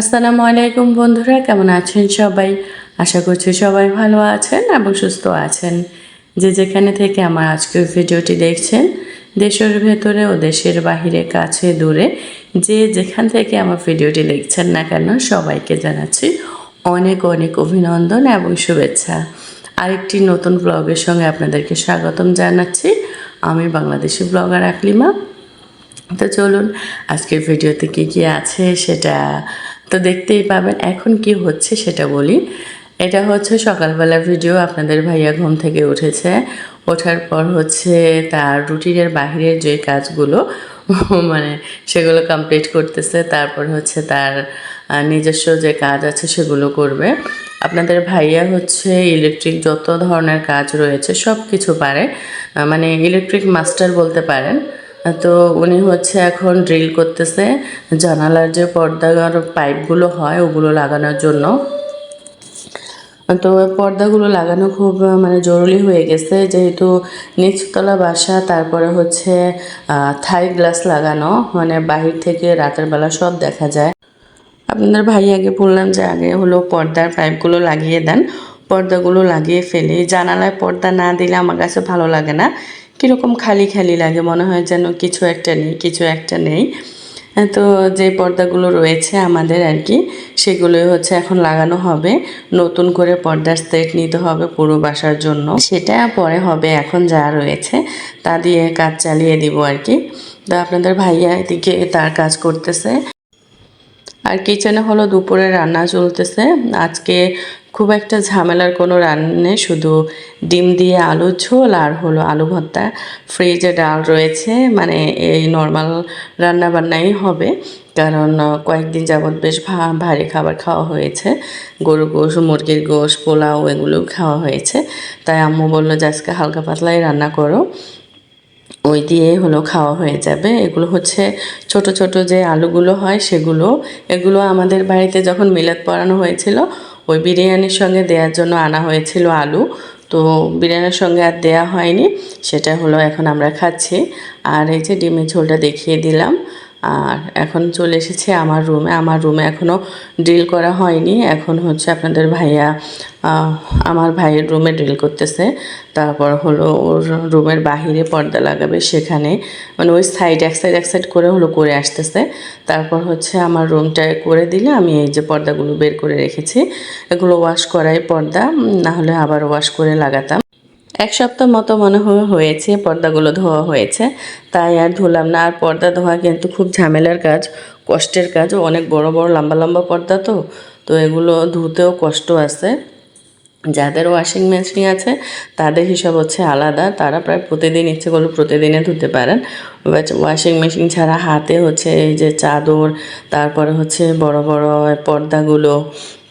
আসসালামু আলাইকুম বন্ধুরা, কেমন আছেন সবাই? আশা করছি সবাই ভালো আছেন এবং সুস্থ আছেন। যে যেখানে থেকে আমার আজকের ভিডিওটি দেখছেন, দেশের ভেতরে ও দেশের বাহিরে, কাছে, দূরে, যে যেখান থেকে আমার ভিডিওটি দেখছেন না কেন, সবাইকে জানাচ্ছি অনেক অনেক অভিনন্দন এবং শুভেচ্ছা। আরেকটি নতুন ব্লগের সঙ্গে আপনাদেরকে স্বাগতম জানাচ্ছি। আমি বাংলাদেশি ব্লগার আকলিমা। তো চলুন, আজকের ভিডিওতে কী কী আছে সেটা তো দেখতেই পাবেন এখন কি হচ্ছে সেটা বলি। এটা হচ্ছে সকালবেলা ভিডিও আপনাদের ভাইয়া ঘুম থেকে উঠেছে। ওঠার পর হচ্ছে তার রুটিনের বাহিরের যে কাজগুলো মানে সেগুলো কমপ্লিট করতেছে। তারপর হচ্ছে তার নিজস্ব যে কাজ আছে সেগুলো করবে। আপনাদের ভাইয়া হচ্ছে ইলেকট্রিক যত ধরনের কাজ রয়েছে সব কিছু পারে মানে ইলেকট্রিক মাস্টার বলতে পারেন। তো উনি হচ্ছে এখন ড্রিল করতেছে, জানালার যে পর্দার পাইপগুলো হয়, ওগুলো লাগানোর জন্য। তো পর্দাগুলো লাগানো খুব মানে জরুরি হয়ে গেছে, যেহেতু নিচতলা বাসা, তারপরে হচ্ছে থাই গ্লাস লাগানো মানে বাহির থেকে রাতের বেলা সব দেখা যায়। আপনাদের ভাই আগে বললাম যে আগে হলো পর্দার পাইপগুলো লাগিয়ে দেন, পর্দাগুলো লাগিয়ে ফেলি। জানালায় পর্দা না দিলে আমার কাছে ভালো লাগে না। কীরকম খালি খালি লাগে? মনে হয় যেন কিছু একটা নেই, কিছু একটা নেই। তো যে পর্দাগুলো রয়েছে আমাদের আর কি, সেগুলোই হচ্ছে এখন লাগানো হবে। নতুন করে পর্দার সেট নিতে হবে পুরো বাসার জন্য। সেটা পরে হবে এখন যা রয়েছে, তা দিয়ে কাজ চালিয়ে দিব আর কি। তো আপনাদের ভাইয়া এদিকে তার কাজ করতেছে। আর কিচেনে হলো দুপুরে রান্না চলতেছে। আজকে খুব একটা ঝামেলার কোনো রান্না শুধু ডিম দিয়ে আলু ঝোল আর হলো আলু ভর্তা। ফ্রিজে ডাল রয়েছে মানে এই নর্মাল রান্না বান্নাই হবে, কারণ কয়েকদিন যাবৎ বেশ ভারী খাবার খাওয়া হয়েছে। গরু গোশ, মুরগির গোশ, পোলাও এগুলো খাওয়া হয়েছে। তাই আম্মু বলল যে আজকে হালকা পাতলাই রান্না করো। ওই দিয়ে হলো খাওয়া হয়ে যাবে। এগুলো হচ্ছে ছোট ছোট যে আলুগুলো হয় সেগুলো, এগুলো আমাদের বাড়িতে যখন মিলাদ পড়ানো হয়েছিল ওই বিরিয়ানির সঙ্গে দেওয়ার জন্য আনা হয়েছিল আলু। তো বিরিয়ানির সঙ্গে আর দেওয়া হয়নি, সেটা হলো এখন আমরা খাচ্ছি। আর এই যে ডিমের ঝোলটা দেখিয়ে দিলাম। আর এখন চলে এসেছে আমার রুমে আমার রুমে এখনও ড্রিল করা হয়নি। এখন হচ্ছে আপনাদের ভাইয়া আমার ভাইয়ের রুমে ড্রিল করতেছে। তারপর হলো ওর রুমের বাহিরে পর্দা লাগাবে সেখানে। মানে ওই সাইড এক সাইড এক সাইড করে হলো করে আসতেছে। তারপর হচ্ছে আমার রুমটায় করে দিলে আমি এই যে পর্দাগুলো বের করে রেখেছি। এগুলো ওয়াশ করাই পর্দা। না হলে আবার ওয়াশ করে লাগাতাম। এক সপ্তাহ মতো মনে হয় হয়েছে, পর্দাগুলো ধোয়া হয়েছে। তাই আর ধুলাম না, আর পর্দা ধোয়া কিন্তু খুব ঝামেলার কাজ, কষ্টের কাজ। অনেক বড় বড়, লম্বা লম্বা পর্দা তো তো এগুলো ধুতেও কষ্ট আছে। যাদের ওয়াশিং মেশিন আছে, তাদের হিসাব হচ্ছে আলাদা। তারা প্রায় প্রতিদিন, ইচ্ছে করলে প্রতিদিনে ধুতে পারেন। ওয়াশিং মেশিন ছাড়া হাতে হচ্ছে এই যে চাদর, তারপরে হচ্ছে বড় বড় পর্দাগুলো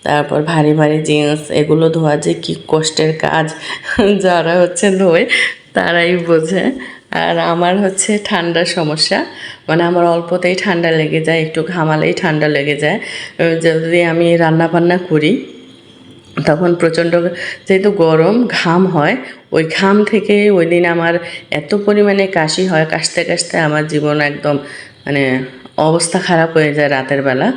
তারপর ভারী ভারী জিন্স, এগুলো ধোয়া যে কী কষ্টের কাজ। যারা হচ্ছে ধোয়, তারাই বোঝে। আর আমার হচ্ছে ঠান্ডার সমস্যা মানে আমার অল্পতেই ঠান্ডা লেগে যায়, একটু ঘামালেই ঠান্ডা লেগে যায়। যদি আমি রান্না বান্না করি, তখন প্রচণ্ড যেহেতু গরম, ঘাম হয়, ওই ঘাম থেকে ওই দিন আমার এত পরিমাণে কাশি হয়, কাশতে কাশতে আমার জীবন একদম মানে অবস্থা খারাপ হয়ে যায় রাতের বেলা।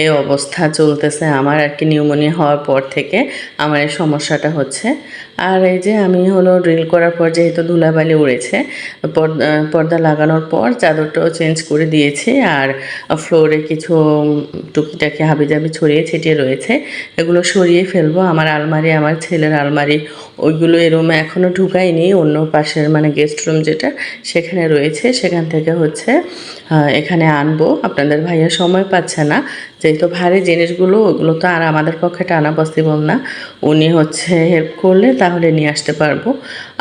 এই অবস্থা চলতেছে আমার আর কি নিউমোনিয়া হওয়ার পর থেকে আমার এই সমস্যাটা হচ্ছে। আর এই যে আমি হলো ড্রিল করার পর যেহেতু ধুলাবালি উড়েছে পর্দা লাগানোর পর চাদরটাও চেঞ্জ করে দিয়েছি আর ফ্লোরে কিছু টুকিটাকি হাবিজাবি ছড়িয়ে ছিটিয়ে রয়েছে, এগুলো সরিয়ে ফেলব। আমার আলমারি, আমার ছেলের আলমারি, ওইগুলো এই রুমে এখনও ঢুকাইনি, অন্য পাশের মানে গেস্ট রুম যেটা, সেখানে রয়েছে। সেখান থেকে হচ্ছে এখানে আনব। আপনাদের ভাইয়া সময় পাচ্ছে না, যেহেতু ভারী জিনিসগুলো, ওগুলো তো আর আমাদের পক্ষে টানা পসিবল না। উনি হচ্ছে হেল্প করলে তাহলে নিয়ে আসতে পারব।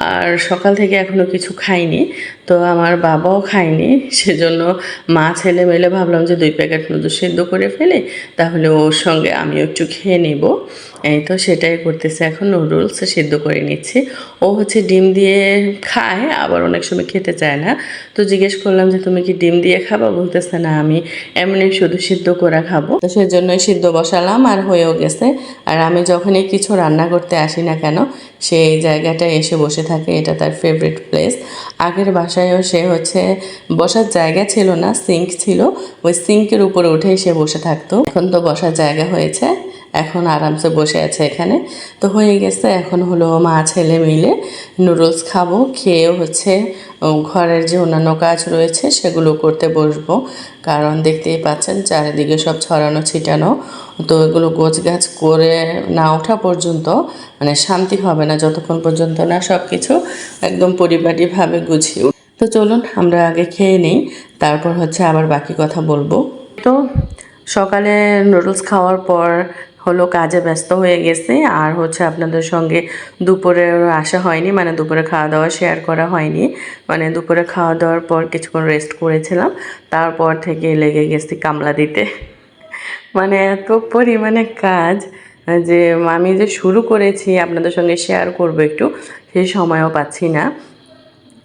আর সকাল থেকে এখনও কিছু খাইনি, তো আমার বাবাও খায়নি, সেজন্য মা, ছেলে মিলে ভাবলাম যে দুই প্যাকেট নুডলস সেদ্ধ করে ফেলে, তাহলে ওর সঙ্গে আমিও একটু খেয়ে নেব। এই তো সেটাই করতেছে, এখন নুডলস সেদ্ধ করে নিচ্ছি। ও হচ্ছে ডিম দিয়ে খায়, আবার অনেক সময় খেতে চায় না। তো জিজ্ঞেস করলাম যে, তুমি কি ডিম দিয়ে খাবা? বলতেছে, না, আমি এমনি শুধু সিদ্ধ করে খাব। তো সেজন্যই সিদ্ধ বসালাম, আর হয়েও গেছে। আর আমি যখনই কিছু রান্না করতে আসি না কেন সে এই জায়গাটায় এসে বসে থাকে, এটা তার ফেভারিট প্লেস আগের বাসায়ও সে হচ্ছে, বসার জায়গা ছিল না সিঙ্ক ছিল। ওই সিঙ্কের উপরে উঠে সে বসে থাকতো। এখন তো বসার জায়গা হয়েছে। এখন আরামসে বসে আছে এখানে। তো হয়ে গেছে, এখন হলো মা ছেলে মিলে নুডলস খাব খেয়েও হচ্ছে ঘরের যে অন্যান্য কাজ রয়েছে সেগুলো করতে বসবো। কারণ দেখতেই পাচ্ছেন চারিদিকে সব ছড়ানো ছিটানো। তো এগুলো গোছ গাছ করে না ওঠা পর্যন্ত মানে শান্তি হবে না যতক্ষণ পর্যন্ত না সব কিছু একদম পরিপাটিভাবে গুছিয়ে তো চলুন আমরা আগে খেয়ে নিই, তারপর হচ্ছে আবার বাকি কথা বলব। তো সকালে নুডলস খাওয়ার পর হলো কাজে ব্যস্ত হয়ে গেছে। আর হচ্ছে আপনাদের সঙ্গে দুপুরে আসা হয়নি মানে দুপুরে খাওয়া দাওয়া শেয়ার করা হয়নি। মানে দুপুরে খাওয়া দাওয়ার পর কিছুক্ষণ রেস্ট করেছিলাম, তারপর থেকে লেগে গেছি কামলা দিতে। মানে এত পরিমাণে কাজ যে, আমি যে শুরু করেছি, আপনাদের সঙ্গে শেয়ার করব একটু, সেই সময়ও পাচ্ছি না।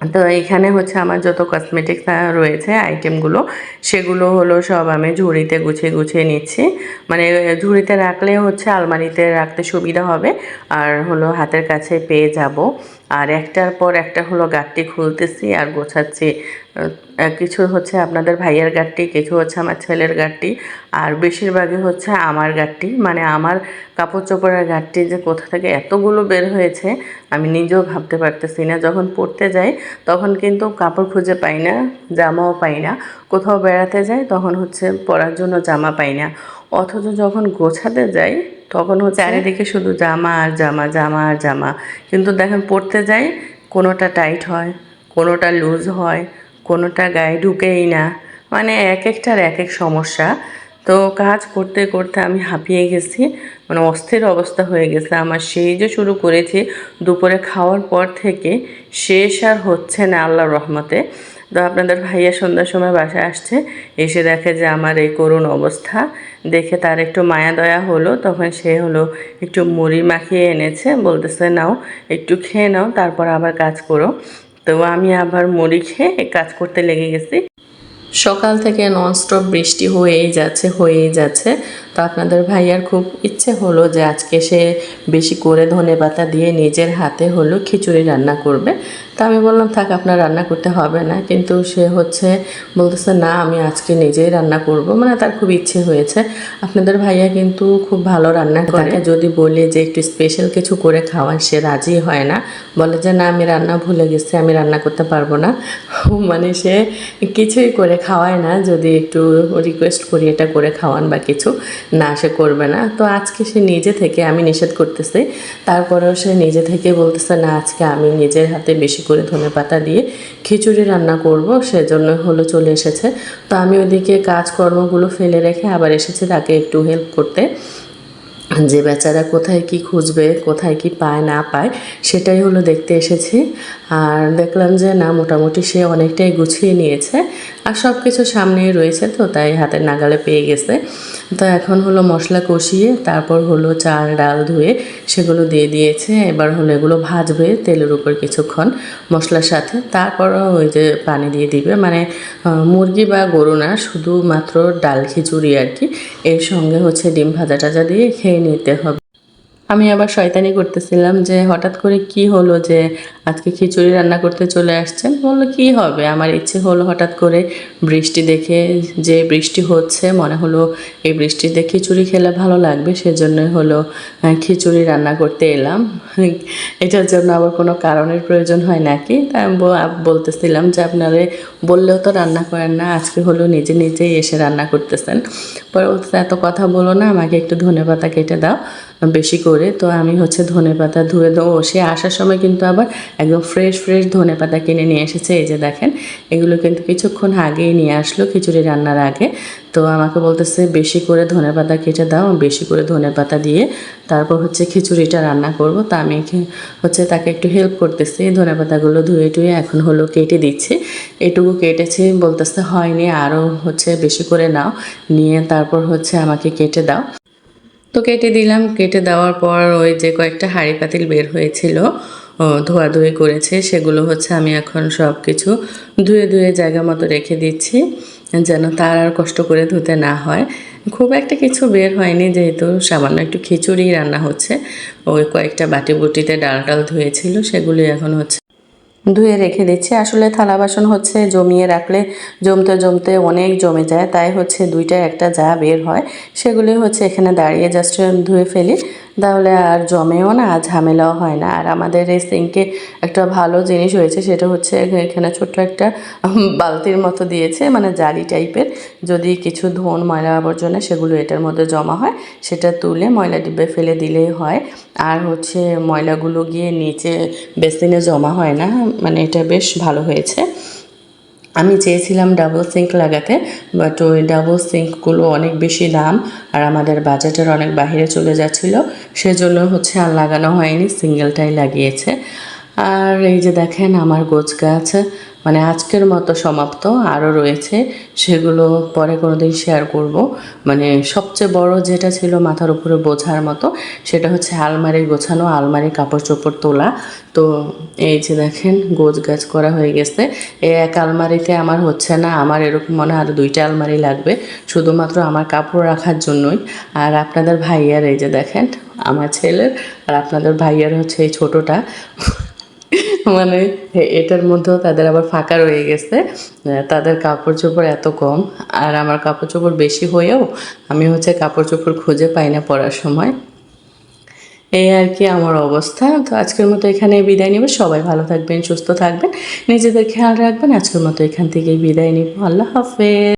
তো এখানে হচ্ছে আমার যত কসমেটিক্স রয়েছে আইটেমগুলো সেগুলো হলো সব আমি ঝুড়িতে গুছিয়ে গুছিয়ে নিচ্ছি। মানে ঝুড়িতে রাখলে হচ্ছে আলমারিতে রাখতে সুবিধা হবে। আর হলো হাতের কাছে পেয়ে যাব। আর একটার পর একটা হলো গাঁটটি খুলতেছি আর গোছাচ্ছি। কিছু হচ্ছে আপনাদের ভাইয়ের গাঁটটি কিছু হচ্ছে আমার ছেলের গাঁটটি আর বেশিরভাগই হচ্ছে আমার গাঁটটি। মানে আমার কাপড় চোপড়ের গাঁটটি যে কোথা থেকে এতগুলো বের হয়েছে আমি নিজেও ভাবতে পারতেছি না। যখন পড়তে যাই তখন কিন্তু কাপড় খুঁজে পাই না জামাও পাই না। কোথাও বেড়াতে যাই তখন হচ্ছে পরার জন্য জামা পাই না। অথচ যখন গোছাতে যাই তখন হচ্ছে চারিদিকে শুধু জামা আর জামা জামা আর জামা। কিন্তু দেখেন পড়তে যাই কোনোটা টাইট হয় কোনোটা লুজ হয় কোনোটা গায়ে ঢুকেই না। মানে এক একটার এক এক সমস্যা। তো কাজ করতে করতে আমি হাঁপিয়ে গেছি মানে অস্থির অবস্থা হয়ে গেছে। আমার সেই যে শুরু করেছি দুপুরে খাওয়ার পর থেকে শেষ আর হচ্ছে না আল্লাহর রহমতে। তো আপনাদের ভাইয়া সন্ধ্যার সময় বাসায় আসছে, এসে দেখে যে আমার এই করুণ অবস্থা। দেখে তার একটু মায়া দয়া হলো, তখন সে হলো একটু মুড়ি মাখিয়ে এনেছে, বলতেছে, নাও, একটু খেয়ে নাও, তারপর আবার কাজ করো। তো আমি আবার মুড়ি খেয়ে কাজ করতে লেগে গেছি। সকাল থেকে ননস্টপ বৃষ্টি হয়েই যাচ্ছে হয়েই যাচ্ছে। তো আপনাদের ভাইয়ার খুব ইচ্ছে হলো যে আজকে সে বেশি করে ধনে পাতা দিয়ে নিজের হাতে হলো খিচুড়ি রান্না করবে। তা আমি বললাম, থাক, আপনার রান্না করতে হবে না। কিন্তু সে হচ্ছে বলতেছে, না, আমি আজকে নিজেই রান্না করব। মানে তার খুব ইচ্ছে হয়েছে। আপনাদের ভাইয়া কিন্তু খুব ভালো রান্না করে। যদি বলি যে একটু স্পেশাল কিছু করে খাওয়ান, সে রাজি হয় না। বলে যে, না, আমি রান্না ভুলে গেছি, আমি রান্না করতে পারব না। মানে সে কিছুই করে খাওয়ায় না। যদি একটু রিকোয়েস্ট করি এটা করে খাওয়ান বা কিছু। না, সে করবে না। তো আজকে সে নিজে থেকে আমি নিষেধ করতেছি। তারপরেও সে নিজে থেকে বলতেছে, না, আজকে আমি নিজের হাতে বেশি করে ধনে পাতা দিয়ে খিচুড়ি রান্না করব, সেজন্য হলো চলে এসেছে। তো আমি ওইদিকে কাজকর্মগুলো ফেলে রেখে আবার এসেছি তাকে একটু হেল্প করতে। যে বেচারা কোথায় কি খুঁজবে, কোথায় কি পায়, না পায়, সেটাই হলো দেখতে এসেছি। আর দেখলাম যে, না, মোটামুটি সে অনেকটাই গুছিয়ে নিয়েছে। আর সব কিছু সামনেই রয়েছে তো, তাই হাতের নাগালে পেয়ে গেছে। তো এখন হলো মশলা কষিয়ে, তারপর হলো চাল, ডাল ধুয়ে সেগুলো দিয়ে দিয়েছে। এবার হলো এগুলো ভাজবে তেলের উপর কিছুক্ষণ মশলার সাথে। তারপর ওই যে পানি দিয়ে দিবে মানে মুরগি বা গরু না, শুধুমাত্র ডাল খিচুড়ি আর কি। এর সঙ্গে হচ্ছে ডিম ভাজা টাজা দিয়ে খেয়ে নিতে হবে। আমি আবার শয়তানি করতেছিলাম যে হঠাৎ করে কি হলো যে আজকে খিচুড়ি রান্না করতে চলে আসছেন বলল কি হবে? আমার ইচ্ছে হলো হঠাৎ করে বৃষ্টি দেখে যে বৃষ্টি হচ্ছে, মনে হলো এই বৃষ্টিতে খিচুড়ি খেলে ভালো লাগবে, সেজন্যই হলো খিচুড়ি রান্না করতে এলাম। এটার জন্য আবার কোনো কারণের প্রয়োজন হয় নাকি? তাই আমি বলতেছিলাম যে আপনারা বললেও তো রান্না করেন না, আজকে হলো নিজে নিজেই এসে রান্না করতেছেন। পরে এত কথা বলো না, আমাকে একটু ধনে পাতা কেটে দাও। বেশি করে, তো আমি হচ্ছে ধনে পাতা ধুয়ে দেবো। সে আসার সময় কিন্তু আবার একদম ফ্রেশ ফ্রেশ ধনে পাতা কিনে নিয়ে এসেছে, এই যে দেখেন। এগুলো কিন্তু কিছুক্ষণ আগেই নিয়ে আসলো খিচুড়ি রান্নার আগে। তো আমাকে বলতেছে, বেশি করে ধনে পাতা কেটে দাও, বেশি করে ধনে পাতা দিয়ে তারপর হচ্ছে খিচুড়িটা রান্না করব। তা আমি হচ্ছে তাকে একটু হেল্প করতেছি, ধনে পাতাগুলো ধুয়ে টুয়ে এখন হলো কেটে দিচ্ছি। এটুকু কেটেছি, বলতেছে, হয়নি আরও হচ্ছে বেশি করে নাও, নিয়ে তারপর হচ্ছে আমাকে কেটে দাও। তো কেটে দিলাম। কেটে দেওয়ার পর ওই যে কয়েকটা হাঁড়ি পাতিল বের হয়েছিল ধোয়াধুয়ি করেছে। সেগুলো হচ্ছে আমি এখন সব কিছু ধুয়ে ধুয়ে জায়গা মতো রেখে দিচ্ছি, যেন তার আর কষ্ট করে ধুতে না হয়। খুব একটা কিছু বের হয়নি, যেহেতু সামান্য একটু খিচুড়ি রান্না হচ্ছে। ওই কয়েকটা বাটি বুটিতে ডাল টাল ধুয়েছিল সেগুলি এখন হচ্ছে ধুয়ে রেখে দিচ্ছি। আসলে থালা বাসন হচ্ছে জমিয়ে রাখলে জমতে জমতে অনেক জমে যায়, তাই হচ্ছে দুইটা একটা যা বের হয়, সেগুলি হচ্ছে এখানে দাঁড়িয়ে জাস্ট ধুয়ে ফেলি। তাহলে আর জমেও না ঝামেলাও হয় না। আর আমাদের এই সিঙ্কে একটা ভালো জিনিস হয়েছে, সেটা হচ্ছে এখানে ছোট্ট একটা বালতির মতো দিয়েছে মানে জালি টাইপের যদি কিছু ধোন, ময়লা আবর্জনা, সেগুলো এটার মধ্যে জমা হয়, সেটা তুলে ময়লা ডিব্বে ফেলে দিলেই হয়। আর হচ্ছে ময়লাগুলো গিয়ে নিচে বেসিনে জমা হয় না মানে এটা বেশ ভালো হয়েছে। আমি চেয়েছিলাম ডাবল সিঙ্ক লাগাতে বাট ওই ডাবল সিঙ্কগুলো অনেক বেশি দাম আর আমাদের বাজেটের অনেক বাহিরে চলে যাচ্ছিল। সেজন্য হচ্ছে আর লাগানো হয়নি সিঙ্গেলটাই লাগিয়েছে। আর এই যে দেখেন আমার গোছ গাছ মানে আজকের মতো সমাপ্ত। আরও রয়েছে সেগুলো পরে কোনো দিন শেয়ার করব। মানে সবচেয়ে বড় যেটা ছিল মাথার উপরে বোঝার মতো, সেটা হচ্ছে আলমারি গোছানো, আলমারি কাপড় চোপড় তোলা। তো এই যে দেখেন গোছ গাছ করা হয়ে গেছে। এই এক আলমারিতে আমার হচ্ছে না, আমার এরকম মনে আরও দুইটা আলমারি লাগবে। শুধুমাত্র আমার কাপড় রাখার জন্যই। আর আপনাদের ভাইয়ার এই যে দেখেন, আমার ছেলের আর আপনাদের ভাইয়ার হচ্ছে এই ছোটোটা। মানে এটার মধ্যেও তাদের আবার ফাঁকা রয়ে গেছে। তাদের কাপড় চোপড় এত কম। আর আমার কাপড় চোপড় বেশি হয়েও আমি হচ্ছে কাপড় চোপড় খুঁজে পাই না পরার সময়। এই আর কি আমার অবস্থা। তো আজকের মতো এখানে বিদায় নিব। সবাই ভালো থাকবেন, সুস্থ থাকবেন। নিজেদের খেয়াল রাখবেন। আজকের মতো এখান থেকেই বিদায় নিব। আল্লাহ হাফেজ।